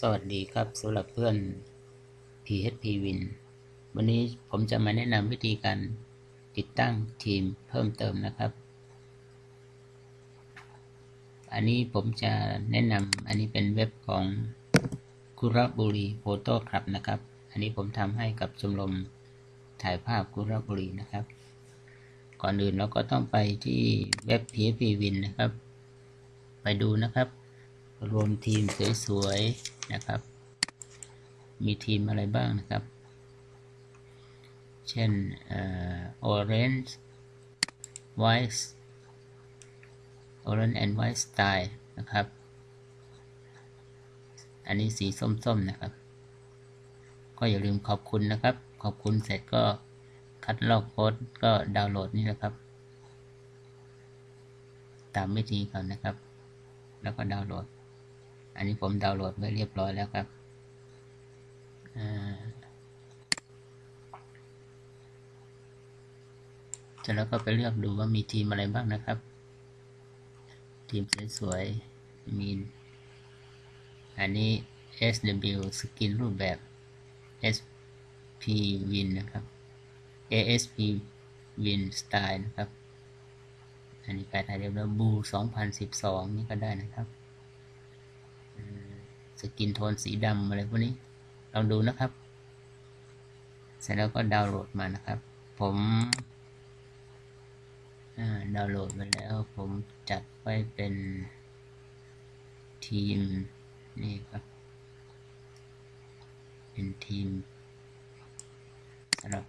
สวัสดีครับสำหรับเพื่อน PHP Win วันนี้ผมจะมาแนะนำวิธีการติดตั้งทีมเพิ่มเติมนะครับ อันนี้ผมจะแนะนำอันนี้เป็นเว็บของคุระบุรีโฟโต้คลับนะครับ อันนี้ผมทำให้กับชมรมถ่ายภาพคุระบุรีนะครับ ก่อนอื่นเราก็ต้องไปที่เว็บ PHP Win นะครับ ไปดูนะครับ รวมทีมสวยๆนะครับ มีทีมอะไรบ้างนะครับ เช่น orange white orange and white style นะครับ อันนี้สีส้มๆนะครับ ก็อย่าลืมขอบคุณนะครับ ขอบคุณเสร็จก็คัดลอกโค้ดก็ดาวน์โหลดนี่นะครับ ตามวิธีก่อนนะครับ แล้วก็ดาวน์โหลด อันนี้ผมดาวน์โหลดไว้เรียบร้อยแล้วครับจะแล้วก็ไปเลือกดูว่ามีทีมอะไรบ้างนะครับ ทีมสวยๆ มี อันนี้ SW สกินรูปแบบ SP Win นะครับ ASP Win Style นะครับ อันนี้แปลไทยเรียกว่าบู2012 นี่ก็ได้นะครับ สกินโทนสีดำอะไรพวกนี้ลองดูนะครับ เสร็จแล้วก็ดาวน์โหลดมานะครับ ผมดาวน์โหลดมาแล้ว ผมจัดไว้เป็นทีมนี่ครับเป็นทีมสำหรับ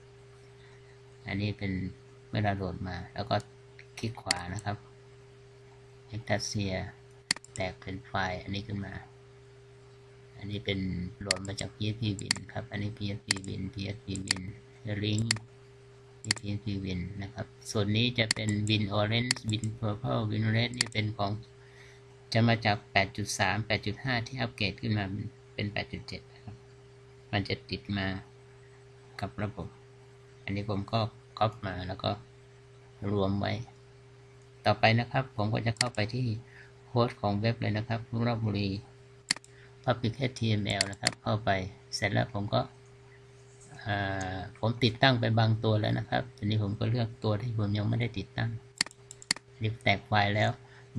8.7อันนี้เป็นเมื่อดาวน์โหลดมา แล้วก็คลิกขวานะครับ e x t a s i a แตกเป็นไฟล์อันนี้ขึ้นมา อันนี้เป็นโหลดมาจาก PHP Win ครับ อันนี้ PHP Win PHP Win ลิงก์ที่ PHP Win นะครับ ส่วนนี้จะเป็น Win Orange Win Purple Win Red นี่เป็นของจะมาจาก 8.3 8.5 ที่อัปเกรดขึ้นมาเป็น 8.7 นะครับ มันจะติดมากับระบบ อันนี้ผมก็ก๊อปมาแล้วก็รวมไว้ ต่อไปนะครับ ผมก็จะเข้าไปที่ โค้ดของเว็บเลยนะครับรุรบุรี public html นะครับ เข้าไปเสร็จแล้วผมก็ผมติดตั้งไปบางตัวแล้วนะครับทีนี้ผมก็เลือกตัวที่ผมยังไม่ได้ติดตั้งรีบแตกไฟล์แล้ว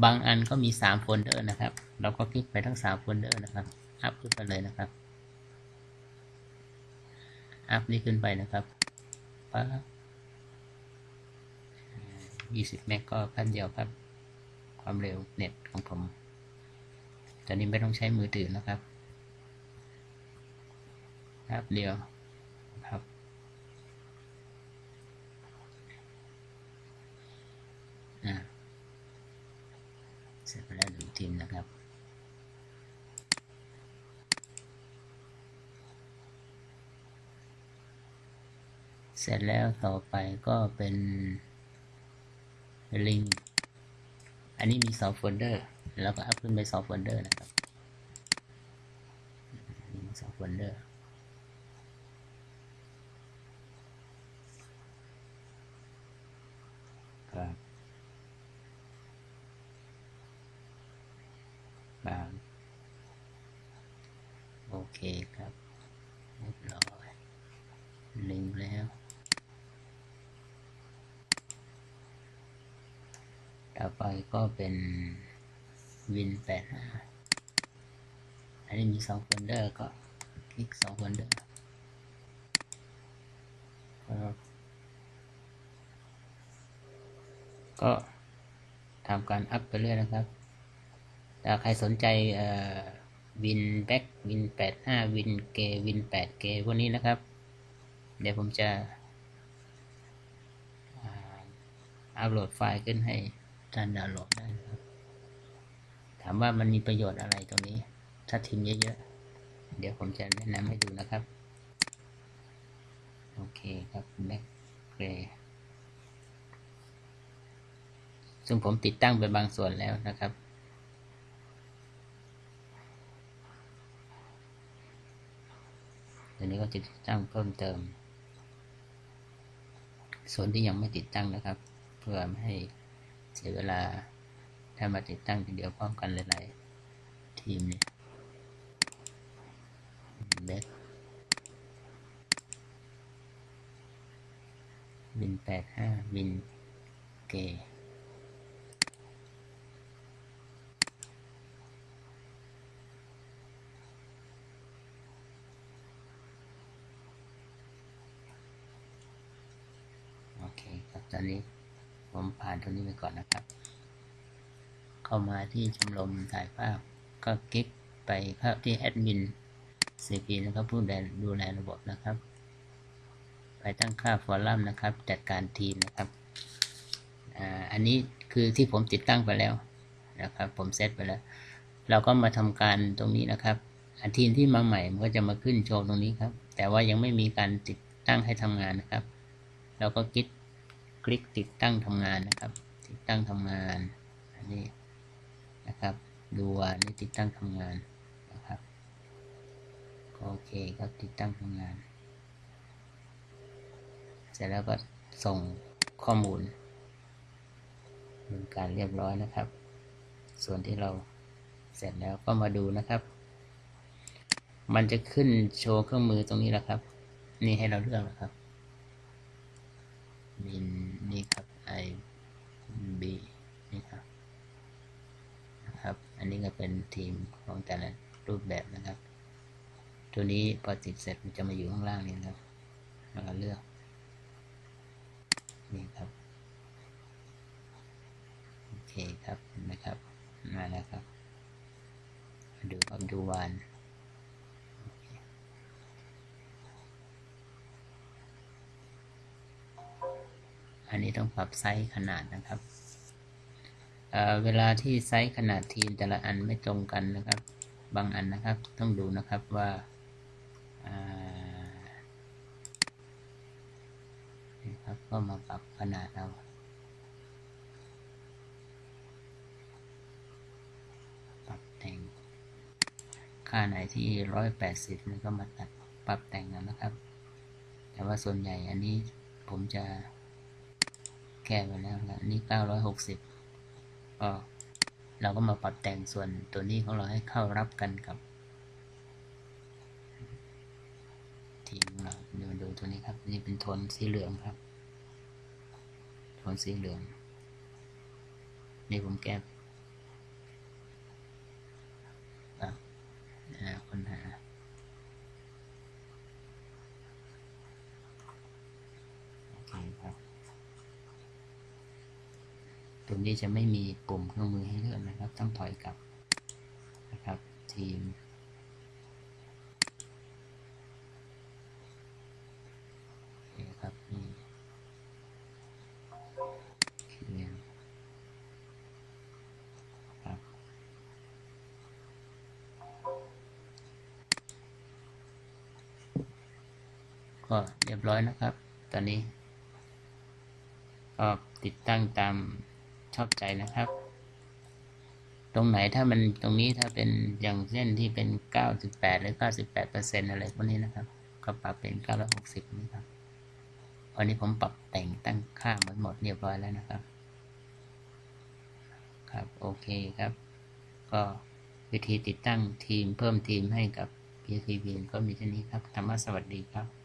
บางอันก็มี 3 โฟลเดอร์นะครับ เราก็คลิกไปทั้ง 3 โฟลเดอร์นะครับ อัพขึ้นไปเลยนะครับ อัพนี้ขึ้นไปนะครับปั๊บ20 เมกก็พันเดียวครับ ความเร็วเน็ตของผม ตอนนี้ไม่ต้องใช้มือถือนะครับครับเดียวครับเสร็จไปแล้วหนึ่งทีมนะครับเสร็จแล้วต่อไปก็เป็นลิงก์ อันนี้มีสองโฟลเดอร์แล้วก็อัพขึ้นไปสองโฟลเดอร์นะครับมีสองโฟลเดอร์ครับบางโอเคครับเรียบร้อยลิงก์แล้ว ต่อไปก็เป็นวินแปดอันนี้มีสองโฟลเดอร์ก็คลิกสองโฟลเดอร์ก็ทำการอัพไปเรื่อยนะครับถ้าใครสนใจวินแบ็กวินแปดห้าวินเกวินแปดเกพวกนี้นะครับ เดี๋ยวผมจะอัพโหลดไฟล์ขึ้นให้ การดาวน์โหลดได้ครับ ถามว่ามันมีประโยชน์อะไรตรงนี้ ถ้าทีมเยอะๆ เดี๋ยวผมจะแนะนำให้ดูนะครับ โอเคครับแบ็คเกรซึ่งผมติดตั้งไปบางส่วนแล้วนะครับทีนี้ก็จะติดตั้งเพิ่มเติม ส่วนที่ยังไม่ติดตั้งนะครับ เพื่อไม่ให้ เสียเวลาถ้ามาติดตั้งทีเดียวพร้อมกันหลายๆทีมเนี่ย best วินแปดห้าวินเกโอเคครับตอนนี้ ผมผ่านตรงนี้ไปก่อนนะครับ เข้ามาที่ชมรมถ่ายภาพ ก็คลิกไปเข้าที่แอดมิน CP นะครับ ผู้ดูแลดูแลระบบนะครับ ไปตั้งค่าฟอรัมนะครับ จัดการทีมนะครับอันนี้คือที่ผมติดตั้งไปแล้วนะครับ ผมเซตไปแล้ว เราก็มาทำการตรงนี้นะครับอันทีมที่มาใหม่มันก็จะมาขึ้นโชว์ตรงนี้ครับ แต่ว่ายังไม่มีการติดตั้งให้ทำงานนะครับ เราก็คลิก คลิกติดตั้งทำงานนะครับ ติดตั้งทำงานอันนี้นะครับ ดูว่านี่ติดตั้งทำงานนะครับโอเคครับติดตั้งทำงาน เสร็จแล้วก็ส่งข้อมูลเป็นการเรียบร้อยนะครับ ส่วนที่เราเสร็จแล้วก็มาดูนะครับ มันจะขึ้นโชว์เครื่องมือตรงนี้แหละครับ นี่ให้เราเลือกนะครับ บิน นี่ครับ i b นี่ครับนะครับ อันนี้ก็เป็นทีมของแต่ละรูปแบบนะครับ ตัวนี้พอติดเสร็จมันจะมาอยู่ข้างล่างนี่นะครับแล้วก็เลือกนี่ครับ โอเคครับเห็นไหมครับ มาแล้วครับมาดูครับดูวานโอเคอั นี้ต้องปรับไซส์ขนาดนะครับเเวลาที่ไซส์ขนาดทีมแต่ละอันไม่ตรงกันนะครับ บางอันนะครับต้องดูนะครับว่านะครับก็มาปรับขนาดเอาปรับแต่ง ค่าไหนที่ร้อยแปดสิบนี่ก็มาตัดปรับแต่งกันนะครับ แต่ว่าส่วนใหญ่อันนี้ผมจะ ก้ไปแล้วละอันนี้เก้าร้อยหกสิบก็เราก็มาปรับแต่งส่วนตัวนี้ของเราให้เข้ารับกันกับ ทีมเราเดี๋ยวดูตัวนี้ครับ นี่เป็นโทนสีเหลืองครับโทนสีเหลือง นี่ผมแก้ครับอ่าค้นหา โอเคครับ ตรงนี้จะไม่มีปุ่มเครื่องมือให้เลือกนะครับ ต้องถอยกลับนะครับทีมโอเคครับนี่เคลียร์ครับก็เรียบร้อยนะครับ ตอนนี้ก็ติดตั้งตาม ชอบใจนะครับ ตรงไหนถ้ามันตรงนี้ถ้าเป็นอย่างเส้นที่เป็น 98 หรือ 98เปอร์เซ็นอะไรพวกนี้นะครับ ก็ปรับเป็น 960นี่ครับวันนี้ผมปรับแต่งตั้งค่าหมดหมดเรียบร้อยแล้วนะครับ ครับโอเคครับ ก็วิธีติดตั้งทีมเพิ่มทีมให้กับ PSP ก็มีเช่นนี้ครับธรรมะสวัสดีครับ